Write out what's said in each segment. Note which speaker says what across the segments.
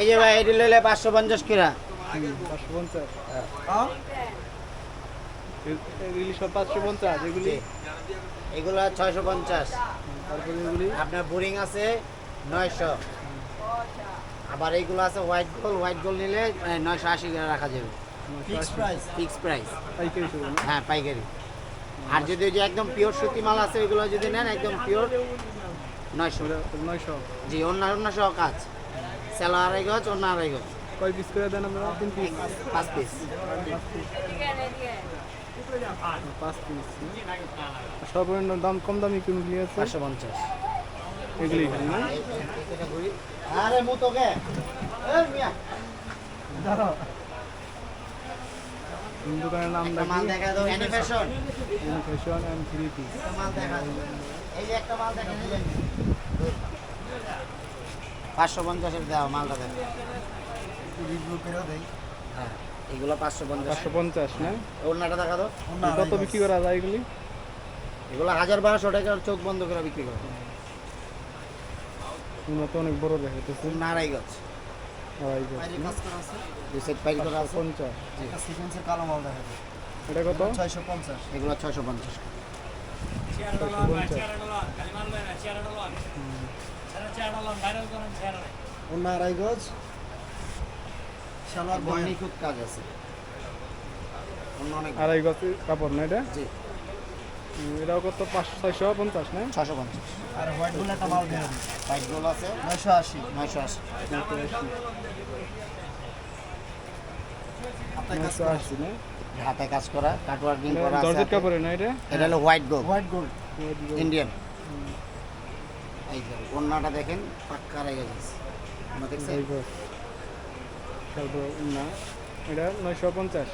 Speaker 1: এই যে ভাই এটি লইলে পাঁচশো পঞ্চাশ কিরা?
Speaker 2: পাঁচশো পঞ্চাশ। এগুলি সব পাঁচশো পঞ্চাশ এগুলি?
Speaker 1: এগুলো ছয়শো পঞ্চাশ।
Speaker 2: এগুলি?
Speaker 1: আপনার বোরিং আছে নয়শো। আবার এইগুলো আছে হোয়াইট গোল হোয়াইট গোল নিলে নয়শো আশি করে রাখা যাবে।
Speaker 2: Fix price.
Speaker 1: ফিক্স হ্যাঁ পাইকারি। আর যদি যে একদম পিওর সুতি মাল আছে ওইগুলো যদি নেন একদম পিওর নয়শো।
Speaker 2: নয়শো।
Speaker 1: জি অন্য অন্য সহ কাজ। সেলো আড়াই গজ অন্য আড়াই গজ।
Speaker 2: কয় পিস করে দেন আমরা তিন পিস
Speaker 1: পাঁচ পিস
Speaker 2: পাঁচ পিস সর্বনিম্ন দাম কম দামি কোনগুলি আছে?
Speaker 1: পাঁচশো পঞ্চাশ।
Speaker 2: এগুলি না?
Speaker 1: আরে মু তোকে এই মিয়া।
Speaker 2: কোন দোকানের নাম
Speaker 1: মাল
Speaker 2: দেখা
Speaker 1: দাও animation
Speaker 2: fashion and three piece
Speaker 1: মাল দেখা দাও। এই একটা মাল দেখা দিলেন পাঁচশো পঞ্চাশের দেওয়া মালটা দেন। হ্যাঁ এগুলো পাঁচশো পঞ্চাশ।
Speaker 2: পাঁচশো পঞ্চাশ না?
Speaker 1: অন্যটা দেখা দাও।
Speaker 2: কত বিক্রি করা যায় এগুলি?
Speaker 1: এগুলো হাজার বারোশো টাকা চোখ বন্ধ করে বিক্রি করে।
Speaker 2: উন্নত অনেক বড় দেখাতেছে
Speaker 1: নারাই গছ
Speaker 2: আড়াই গজ।
Speaker 1: দুই সেট পাইল করা আছে?
Speaker 2: পঞ্চাশ।
Speaker 3: কালো মাল দেখা যায়।
Speaker 2: এটা কত?
Speaker 3: ছয়শো পঞ্চাশ।
Speaker 1: এগুলো ছয়শো পঞ্চাশ।
Speaker 3: অন্য আড়াই গজ। সালোয়ার
Speaker 1: নিখুঁত কাজ আছে। অন্য অনেক
Speaker 2: আড়াই গজ কাপড় না এটা?
Speaker 1: জি।
Speaker 2: এটাও কত? পাঁচশো ছয়শো পঞ্চাশ না?
Speaker 1: ছশো পঞ্চাশ।
Speaker 3: আর হোয়াইটগুলো একটা মাল দেওয়া
Speaker 1: পাইট গোল আছে?
Speaker 3: নয়শো আশি।
Speaker 1: নয়শো আশি।
Speaker 3: আপনার
Speaker 2: নয়শো আশি না?
Speaker 1: হাতে কাজ করা করা আছে।
Speaker 2: কাপড়ে না এটা?
Speaker 1: এটা হলো white gold
Speaker 3: white gold.
Speaker 1: Indian. এই যে দেখেন পাক্কা রেগে গেছে। আমরা দেখছি।
Speaker 2: আড়াই গজ তারপর না এটা নয়শো পঞ্চাশ।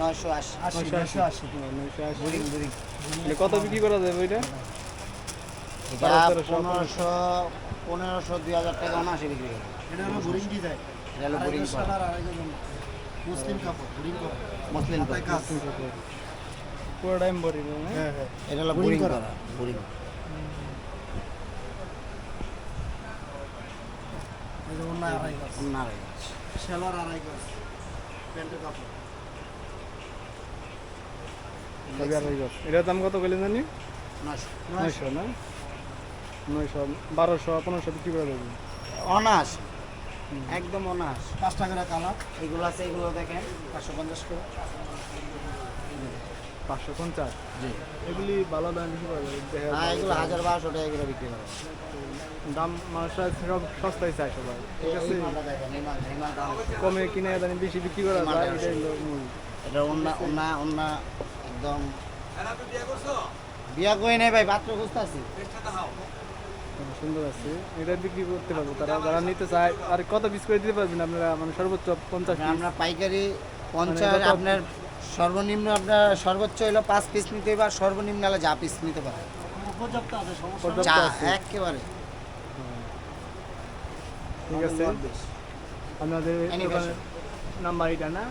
Speaker 1: নয়শো আশি।
Speaker 2: নয়শো আশি। নয়শো কত বিক্রি করা যাবে
Speaker 1: এটা? পনেরোশো পনেরোশো দুই হাজার টাকা অনাশি বিক্রি করে
Speaker 3: এটা হলো বোরিং ডিজাইন
Speaker 1: এটা হলো বুড়িং করা।
Speaker 3: সাদার আড়াই গজ মুসলিম কাপড় বোরিং কাপড়।
Speaker 1: মুসলিম
Speaker 3: হ্যাঁ হ্যাঁ।
Speaker 1: এটা হলো
Speaker 3: করা।
Speaker 1: বুড়িং
Speaker 3: এই যে অন্য আড়াই গজ।
Speaker 1: না
Speaker 3: আড়াই গজ প্যান্টের কাপড়।
Speaker 2: সবই আড়াই গজ। এটার দাম কত গেলে জানি?
Speaker 1: নয়শো।
Speaker 2: না? নয়শো বারোশো পনেরোশো বিক্রি করা যাবে
Speaker 1: অনাস একদম অনাস
Speaker 3: পাঁচ টাকা করে কালার।
Speaker 1: এগুলো আছে এগুলো দেখেন পাঁচশো পঞ্চাশ করে।
Speaker 2: পাঁচশো পঞ্চাশ।
Speaker 1: জি।
Speaker 2: এগুলি ভালো দাম করা যাবে
Speaker 1: হ্যাঁ
Speaker 2: যায়।
Speaker 1: এগুলো হাজার বারোশো টাকা করে বিক্রি করে
Speaker 2: দাম মানুষরা সব সস্তায় চায় সবাই ঠিক আছে? কমে কিনে জানি বেশি বিক্রি করা যায় এটাই মূল।
Speaker 1: এটা অন্য অন্য অন্য একদম বিয়া কই নাই ভাই পাত্র খুঁজতে আছি
Speaker 2: সুন্দর আছে। এটা বিক্রি করতে পারব তারা যারা নিতে চায় আর কত পিস করে দিতে পারবেন আপনারা? মানে সর্বোচ্চ পঞ্চাশ
Speaker 1: আমরা পাইকারি পঞ্চাশ আপনার সর্বনিম্ন আপনার সর্বোচ্চ হলো পাঁচ পিস নিতে আর সর্বনিম্ন হলে যা পিস নিতে পারে।
Speaker 3: পর্যাপ্ত আছে সমস্যা
Speaker 1: যা
Speaker 2: আছে।
Speaker 1: একেবারে।
Speaker 2: ঠিক আছে। আপনাদের নাম্বার এটা না?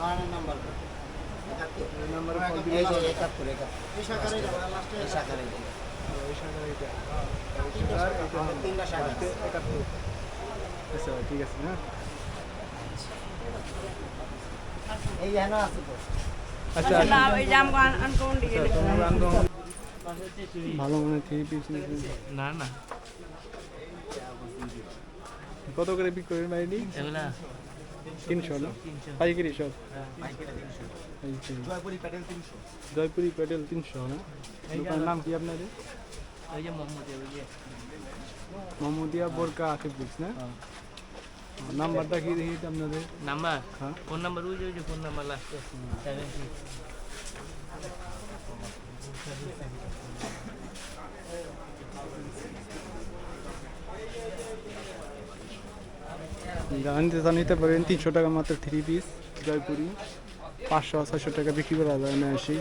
Speaker 1: নয় নাম্বার।
Speaker 2: নাম্বারে
Speaker 1: একাত্তর একাত্তর।
Speaker 2: আচ্ছা ঠিক আছে হ্যাঁ।
Speaker 1: এই যে আছে তো
Speaker 2: আচ্ছা
Speaker 4: না আনকমন দিকে
Speaker 2: আচ্ছা, আনকমন- ভালো মনে থ্রি পিস
Speaker 5: না না।
Speaker 2: কত করে বিক্রি করেন
Speaker 5: এগুলা
Speaker 2: তিনশো না? পাইকারি সব?
Speaker 5: হ্যাঁ,
Speaker 3: জয়পুরি প্যাটেল তিনশো।
Speaker 2: জয়পুরি না? দোকানের নাম কি আপনাদের?
Speaker 5: ওই যে মোহাম্মদ ওই যে।
Speaker 2: মোহাম্মদিয়া বোরকা আকিব বুকস না? নাম্বারটা কি দেখি আপনাদের
Speaker 5: নাম্বার
Speaker 2: হ্যাঁ
Speaker 5: ফোন নাম্বার ওই যে ফোন নাম্বার লাস্টে সেভেন সিক্স
Speaker 2: যারা নিতে পারেন তিনশো টাকা মাত্র থ্রি পিস জয়পুরি পাঁচশো ছয়শো টাকা বিক্রি করা যায় না আসি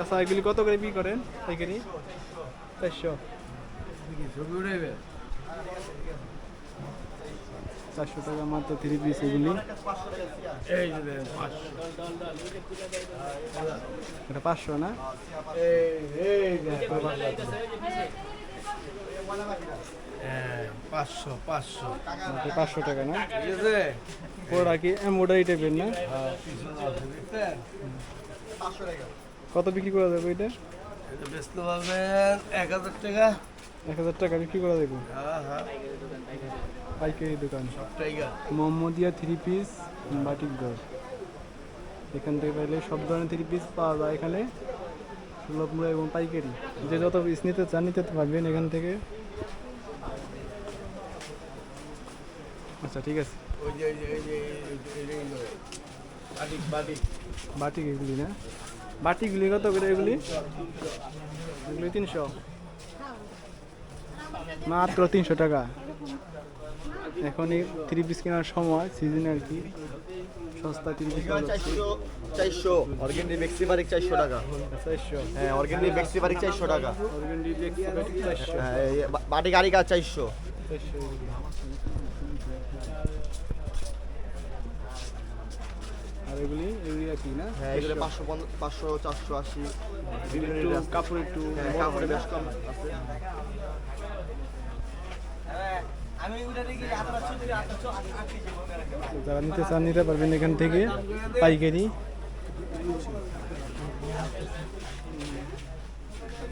Speaker 2: আচ্ছা এগুলি কত করে বিক্রি করেন পাইকারি চারশো। চারশো টাকা মাত্র থ্রি পিস এগুলি। এটা পাঁচশো না?
Speaker 3: এই, এই হ্যাঁ, পাঁচশো পাঁচশো।
Speaker 2: পাঁচশো টাকা না?
Speaker 3: ঠিক আছে।
Speaker 2: ওরা কি এমব্রয়ডারি টাইপের না? কত বিক্রি করা যাবে এটা
Speaker 3: এটা বেচতে পারবেন এক হাজার টাকা
Speaker 2: এক হাজার টাকা বিক্রি করা যাবে
Speaker 3: হ্যাঁ হ্যাঁ
Speaker 2: পাইকারি দোকান মোহাম্মদিয়া থ্রি পিস বাটিক ঘর এখান থেকে পাইলে সব ধরনের থ্রি পিস পাওয়া যায় এখানে সুলভ মূল্য এবং পাইকারি যে যত পিস নিতে চান নিতে পারবেন এখান থেকে আচ্ছা ঠিক আছে।
Speaker 3: বাটিক বাটিক
Speaker 2: বাটিক এগুলি না বাটিকগুলি কত করে এগুলি? এগুলি তিনশো। মাত্র তিনশো টাকা। এখনই থ্রি পিস কেনার সময় সিজন আর কি। সস্তা থ্রি পিস
Speaker 6: চারশো অর্গেন্ডি মেক্সি বারিক চারশো টাকা।
Speaker 2: চারশো।
Speaker 6: হ্যাঁ অর্গেন্ডি মেক্সি বারিক চারশো টাকা।
Speaker 2: অর্গেন্ডি চারশো।
Speaker 6: হ্যাঁ বাটি গাড়ি কাজ চারশো।
Speaker 2: এগুলি এগুলি একই না?
Speaker 6: হ্যাঁ এগুলো পাঁচশো পাঁচশো চারশো আশি। বিভিন্ন
Speaker 2: কাপড় একটু
Speaker 6: হ্যাঁ কাপড়ে বেশ কম আছে।
Speaker 2: যারা নিতে চান নিতে পারবেন এখান থেকে পাইকারি।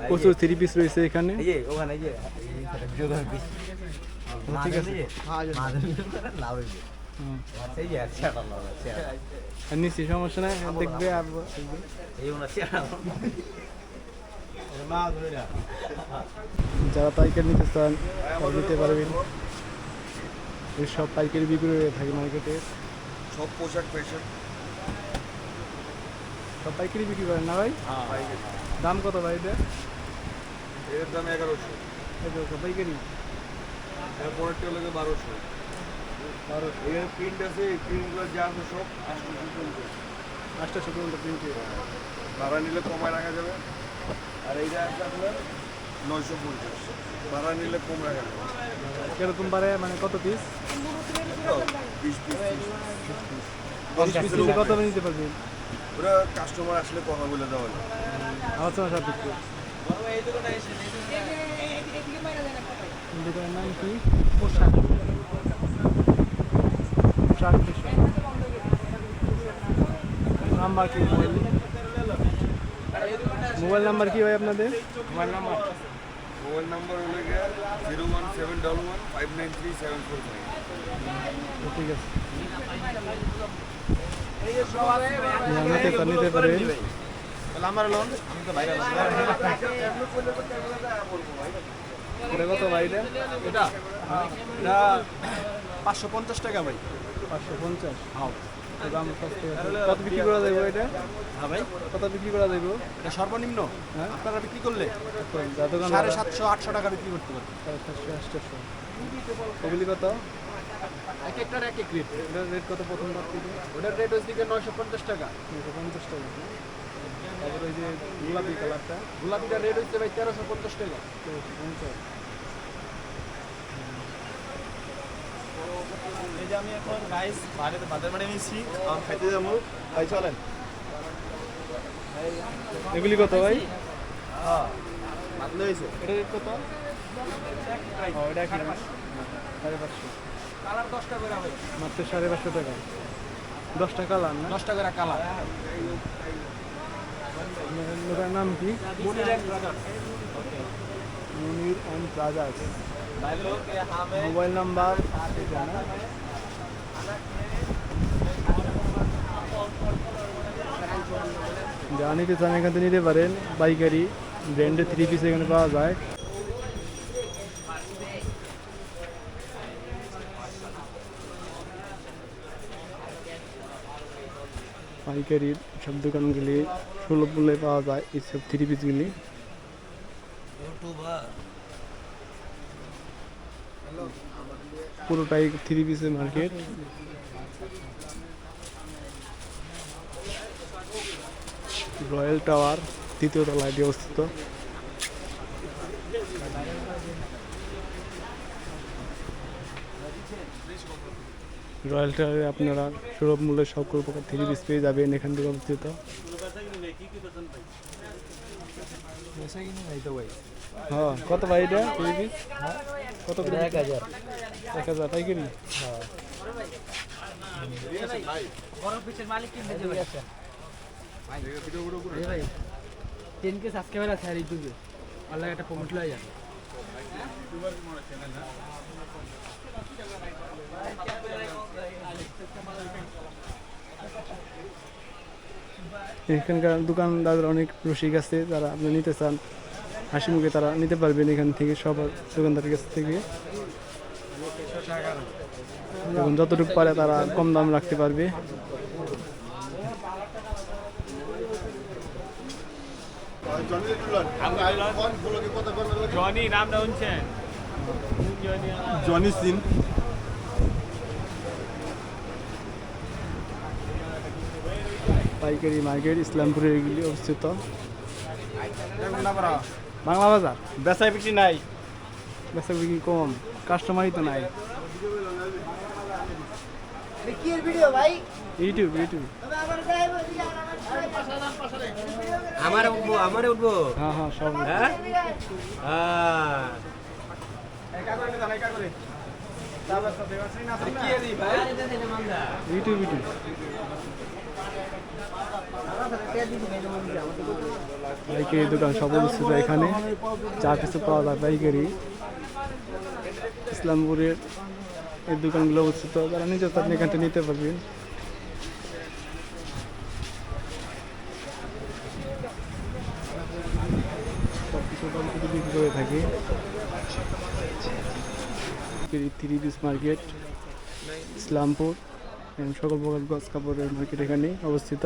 Speaker 2: প্রচুর থ্রি পিস রয়েছে এখানে। ঠিক আছে। আর সমস্যা নাই দেখবে আর যারা পাইকারি নিতে চান তারা নিতে পারবেন। এই সব পাইকারি বিক্রি হয়ে থাকে মার্কেটে।
Speaker 6: সব পোশাক ফ্যাশন।
Speaker 2: সব পাইকারি বিক্রি করেন না ভাই? দাম কত ভাই এটা?
Speaker 6: এর দাম এগারোশো।
Speaker 2: পাইকারি।
Speaker 6: এর পরেরটা হলো বারোশো। এখানে প্রিন্ট আছে এই প্রিন্টগুলো যা আছে সব আটশোশো চলবে
Speaker 2: আটটাশো পর্যন্ত প্রিন্টে
Speaker 6: ভাড়া নিলে কমায় রাখা যাবে আর এইটা আছে আপনার নয়শো পঞ্চাশ ভাড়া নিলে কম রাখা যাবে
Speaker 2: কীরকম পারে মানে কত পিস
Speaker 6: বিশ পিস
Speaker 2: কত নিতে পারবেন
Speaker 6: ওরা কাস্টমার আসলে কথা বলে দেওয়া যায়
Speaker 2: আলোচনা সাপেক্ষে দোকানের নাম কি পোশাক পোশাক নাম্বার কি? মোবাইল মোবাইল নাম্বার কি ভাই আপনাদের?
Speaker 6: Mobile number. মোবাইল নাম্বার হলো zero one seven double one five nine three seven four five.
Speaker 2: ঠিক আছে। নিতে পারেন নিতে পারেন
Speaker 6: আমার লোন আমি তো বাইরে
Speaker 2: এটা কত ভাই এটা?
Speaker 3: এটা? এটা পাঁচশো পঞ্চাশ টাকা ভাই।
Speaker 2: পাঁচশো পঞ্চাশ। তো দাম কত বিক্রি করা যাবে এটা?
Speaker 3: হ্যাঁ ভাই।
Speaker 2: কত বিক্রি করা যাবে?
Speaker 3: এটা সর্বনিম্ন।
Speaker 2: হ্যাঁ।
Speaker 3: আপনারা বিক্রি করলে সাড়ে সাতশো আটশো টাকা বিক্রি করতে পারেন
Speaker 2: সাড়ে সাতশো আটশো। ওগুলি কত?
Speaker 3: এক একটার এক এক রেট
Speaker 2: এটার রেট কত প্রথম
Speaker 3: ওটার রেট হচ্ছে দিকে নয়শো পঞ্চাশ টাকা।
Speaker 2: দুশো পঞ্চাশ টাকা। তারপরে ওই যে গোলাপি কালারটা।
Speaker 3: গোলাপিটার রেট হচ্ছে ভাই তেরোশো পঞ্চাশ টাকা।
Speaker 2: তেরোশো পঞ্চাশ।
Speaker 3: এই যে আমি এখন গাইস বাইরে বাজার বাড়ি নিয়েছি
Speaker 6: আম খাইতে যাব। ভাই চলেন।
Speaker 2: এগুলি কত ভাই?
Speaker 6: বাতলে হয়েছে।
Speaker 2: এটা রেট কত? ও কি সাড়ে পাঁচশো।
Speaker 3: কালার দশটা করে হবে।
Speaker 2: মাত্র সাড়ে পাঁচশো টাকা। দশটা কালার না?
Speaker 3: দশটা করে কালার।
Speaker 2: দোকানের নাম কি
Speaker 3: Monir and brother
Speaker 2: Munir and plazas mobile number যা নিতে চান এখান থেকে নিতে পারেন। পাইকারি ব্র্যান্ডের থ্রি পিস এখানে পাওয়া যায়। পাইকারির সব দোকানগুলি সুলভ মূল্যে পাওয়া যায় এইসব থ্রি পিসগুলি পুরোটাই থ্রি পিসের মার্কেট রয়্যাল টাওয়ার তৃতীয় তলায় অবস্থিত। রয়্যাল টাওয়ারে আপনারা সুলভ মূল্যে সকল প্রকার থ্রি পিস পেয়ে যাবেন এখান থেকে অবস্থিত। হ্যাঁ কত ভাই এটা? থ্রি পিস কত করে এক হাজার। এক হাজার পাইকারি
Speaker 3: টেন কে সাবস্ক্রাইবার আছে। আর ইউটিউবে আল্লাহ একটা প্রমোট লয়ে যাবে।
Speaker 2: এখানকার দোকানদার অনেক রসিক আছে যারা আপনি নিতে চান। হাসি মুখে তারা নিতে পারবেন এখান থেকে সব দোকানদারের কাছ থেকে। এবং যতটুকু পারে তারা কম দাম রাখতে পারবে।
Speaker 5: জনি নামটা শুনছেন?
Speaker 6: Johnny Sins.
Speaker 2: পাইকারি মার্কেট ইসলামপুরে এগুলি অবস্থিত। বাংলা বাজার?
Speaker 3: বেচা বিক্রি নাই।
Speaker 2: বেচা বিক্রি কম কাস্টমারই তো নাই।
Speaker 1: কি ভিডিও ভাই।
Speaker 2: ইউটিউব ইউটিউব
Speaker 3: আমারে উঠবো আমারে উঠবো?
Speaker 2: হ্যাঁ হ্যাঁ সব
Speaker 3: হ্যাঁ?
Speaker 2: ইউটিউব ইউটিউব পাইকারি দোকান সব অবস্থিত এখানে যা কিছু পাওয়া যায় পাইকারি। ইসলামপুরের এই দোকানগুলো অবস্থিত, যারা নিজে আপনি এখানটা নিতে পারবেন থ্রি পিস মার্কেট, ইসলামপুর সকল প্রকার গছ কাপড়ের মার্কেট এখানে অবস্থিত।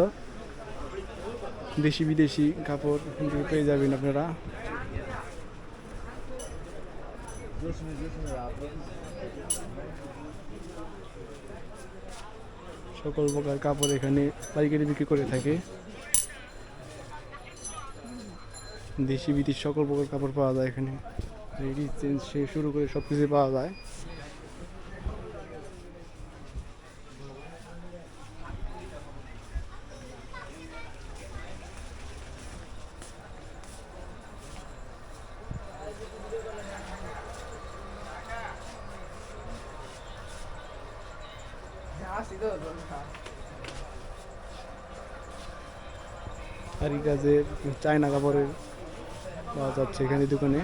Speaker 2: দেশি বিদেশি কাপড় এখান থেকে পেয়ে যাবেন আপনারা। সকল প্রকার কাপড় এখানে পাইকারি বিক্রি করে থাকে। দেশি বিদেশি সকল প্রকার কাপড় পাওয়া যায় এখানে। জেন্টস সে শুরু করে সব কিছু পাওয়া যায়। কাজের চায়না কাপড়ের পাওয়া যাচ্ছে এখানে দোকানে।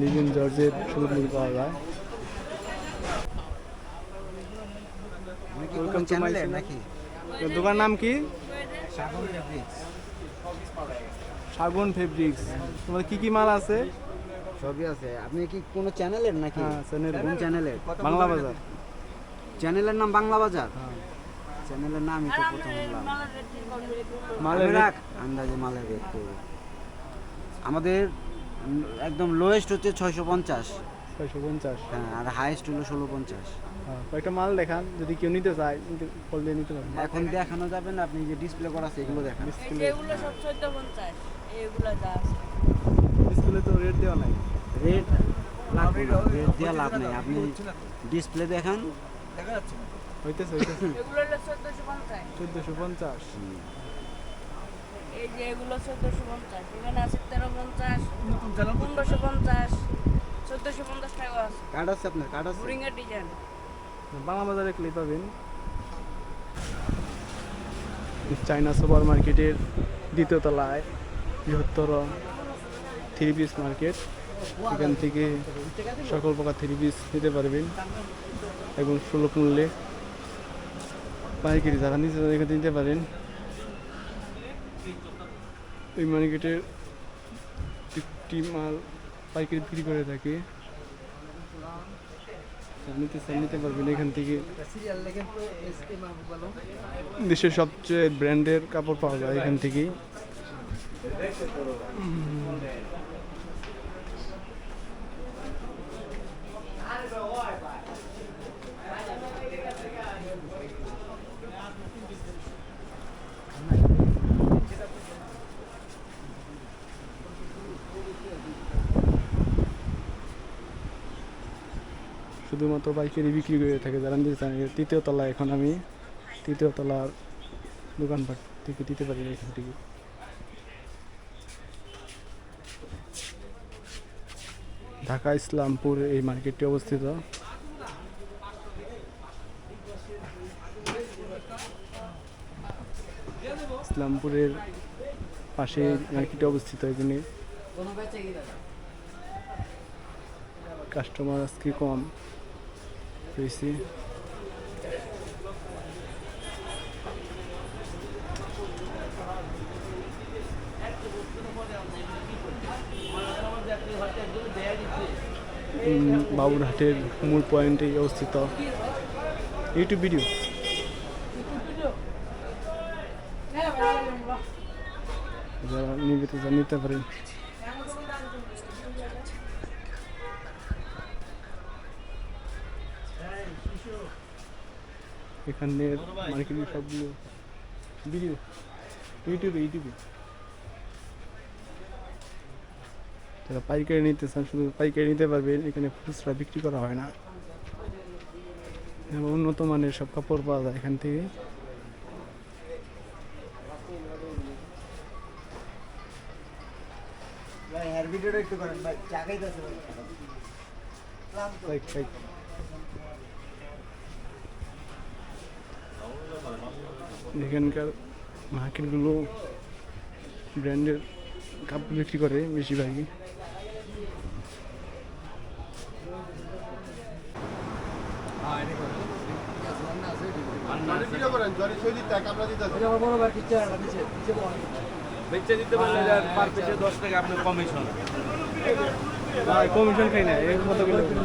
Speaker 2: লিভিন জর্জের সামগ্রী পাওয়া যায়। channel. দোকান নাম কি? সাগুন ফেব্রিক্স তোমার কি কি মাল আছে?
Speaker 1: সবই আছে। আপনি কি কোনো চ্যানেলের নাকি?
Speaker 2: হ্যাঁ চ্যানেল
Speaker 1: কোন চ্যানেলের
Speaker 2: বাংলা বাজার।
Speaker 1: চ্যানেলের নাম বাংলা বাজার?
Speaker 2: হ্যাঁ।
Speaker 1: চ্যানেলের নামই তো প্রথম বললাম।
Speaker 2: মালের
Speaker 1: রাখ আন্দাজে মালের রেট করব আমাদের একদম লোয়েস্ট হচ্ছে ছয়শো পঞ্চাশ।
Speaker 2: ছয়শো পঞ্চাশ।
Speaker 1: হ্যাঁ আর হাইয়েস্ট হলো ষোলো পঞ্চাশ।
Speaker 2: হ্যাঁ, কয়েকটা মাল দেখান যদি কেউ নিতে চায় নিতে কল দিয়ে নিতে পারবেন।
Speaker 1: এখন দেখানো যাবে না আপনি যে ডিসপ্লে করা আছে এগুলো দেখান।
Speaker 4: এগুলো সব চোদ্দ পঞ্চাশ এগুলো যা আছে।
Speaker 2: স্কুলে তো রেট দেওয়া নাই।
Speaker 1: রেট লাগবে না রেট দেওয়া লাভ নেই। আপনি ডিসপ্লে দেখান।
Speaker 2: হইতেছে হইতেছে।
Speaker 4: এগুলো হলো চোদ্দশো পঞ্চাশ। এই যে এগুলো চোদ্দশো পঞ্চাশ এখানে আছে তেরো পঞ্চাশ পনেরোশো পঞ্চাশ চোদ্দশো পঞ্চাশ টাকা আছে।
Speaker 1: কার্ড আছে আপনার? কার্ড আছে?
Speaker 4: বোরিংয়ের ডিজাইন
Speaker 2: বাংলা বাজারে ক্লে পাবেন। চাইনা সুপার মার্কেটের দ্বিতীয় তলায় বৃহত্তর থ্রি পিস মার্কেট এখান থেকে সকল প্রকার থ্রি পিস নিতে পারবেন এবং সুলভ মূল্যে পাইকারি যারা চান এখান থেকে নিতে পারেন। এই মার্কেটের একটি মাল পাইকারি বিক্রি করে থাকে। নিতে চান নিতে পারবেন এখান থেকে। দেশের সবচেয়ে ব্র্যান্ডের কাপড় পাওয়া যায় এখান থেকেই শুধুমাত্র পাইকারি বিক্রি করে থাকে যারা নিতে চান তৃতীয় তলায় এখন আমি তৃতীয় তলার দোকানপাট থেকে দিতে পারি এখান থেকে। ঢাকা ইসলামপুর এই মার্কেটটি অবস্থিত। ইসলামপুরের পাশে মার্কেটে অবস্থিত এখানে। কাস্টমার আজকে কম। বেশি উম, বাবুরহাটের মূল পয়েন্টে অবস্থিত ইউটিউব ভিডিও যারা নিবেত নিতে পারেন এখানের মার্কেটের সবগুলো ভিডিও ইউটিউবে ইউটিউবে। যারা পাইকারি নিতে চান শুধু পাইকারি নিতে পারবেন এখানে খুচরা বিক্রি করা হয় না। উন্নত মানের সব কাপড় পাওয়া যায় এখান থেকে।
Speaker 1: ভিডিওটা একটু করেন। ভাই।
Speaker 2: এখানকার মার্কেটগুলো ব্র্যান্ডের কাপড় বিক্রি করে বেশিরভাগই।
Speaker 3: বেচে দিতে পারলে পার পিসে দশ টাকা আপনার কমিশন
Speaker 2: কমিশন খাই না এর কিলো